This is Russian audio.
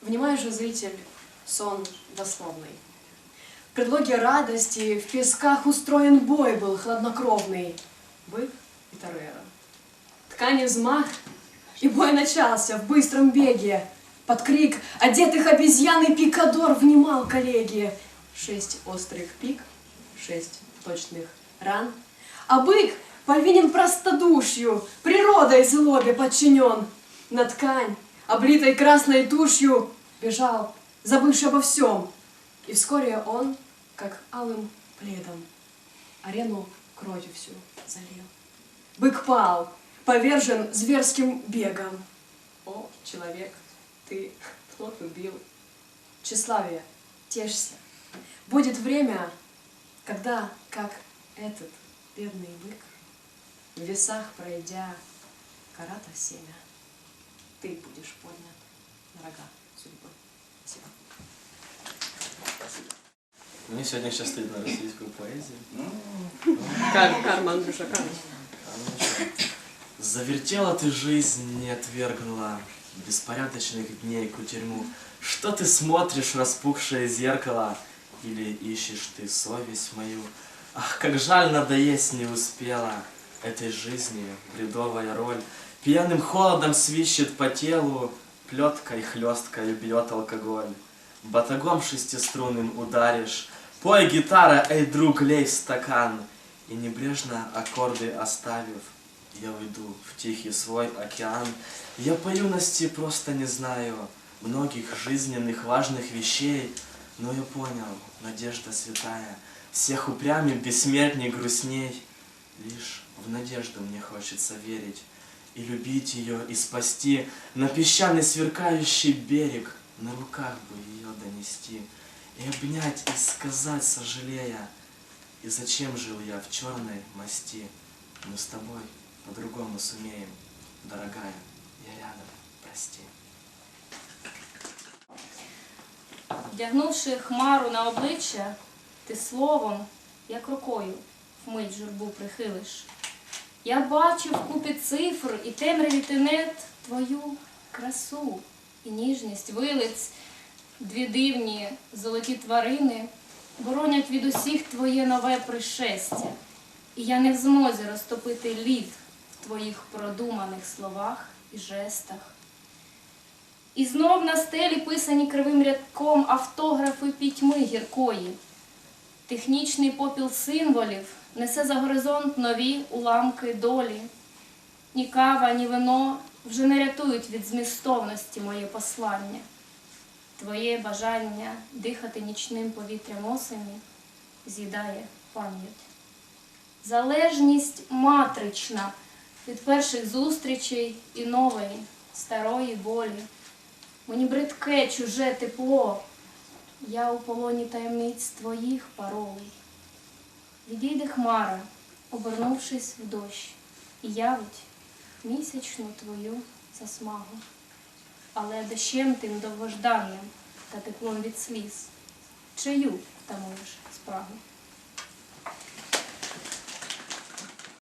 Внимай же, зритель, сон дословный. В предлоге радости в песках устроен бой был хладнокровный. Бык и Тореро. Ткани взмах, и бой начался в быстром беге. Под крик одетых обезьян и пикадор внимал коллеги. Шесть острых пик, шесть точных ран. А бык повинен простодушью, природой злобе подчинен. На ткань, облитой красной тушью, бежал, забывши обо всем. И вскоре он, как алым пледом, арену кровью всю залил. Бык пал, повержен зверским бегом. О, человек, ты плод убил. Тщеславие, тешься. Будет время, когда, как этот бедный бык, в весах пройдя карата семя, ты будешь поднят на рога судьбы. Спасибо. Мне сегодня сейчас стыдно российскую поэзию. Кар Карман. А ну ничего. Завертела ты жизнь, не отвергнула Беспорядочных дней кутерьму. Что ты смотришь, распухшее зеркало? Или ищешь ты совесть мою? Ах, как жаль, надоесть не успела Этой жизни бредовая роль. Пьяным холодом свищет по телу, Плеткой хлесткой бьет алкоголь. Батагом шестиструнным ударишь, Пой, гитара, эй, друг, лей в стакан. И небрежно аккорды оставив, Я уйду в тихий свой океан. Я по юности просто не знаю Многих жизненных важных вещей, Но я понял, надежда святая, Всех упрямей, бессмертней, грустней. Лишь в надежду мне хочется верить И любить ее, и спасти. На песчаный сверкающий берег На руках бы ее донести И обнять, и сказать, сожалея И зачем жил я в черной масти Мы с тобой по-другому сумеем Дорогая, я рядом, прости Вдягнувши хмару на обличчя, ти словом, як рукою, вмить журбу прихилиш. Я бачу в купі цифр і темряві тенет твою красу і ніжність вилиць, дві дивні золоті тварини боронять від усіх твоє нове пришестя. І я не в змозі розтопити лід в твоїх продуманих словах і жестах. І знов на стелі писані кривим рядком автографи пітьми гіркої. Технічний попіл символів несе за горизонт нові уламки долі. Ні кава, ні вино вже не рятують від змістовності моє послання. Твоє бажання дихати нічним повітрям осені з'їдає пам'ять. Залежність матрична від перших зустрічей і нової, старої болі. Мені бридке чуже тепло, я у полоні таємниць твоїх паролей. Відійде хмара, обернувшись в дощ, і явить місячну твою засмагу. Але дощем тим довгожданним та теплом від сліз, чию тамуєш спрагу.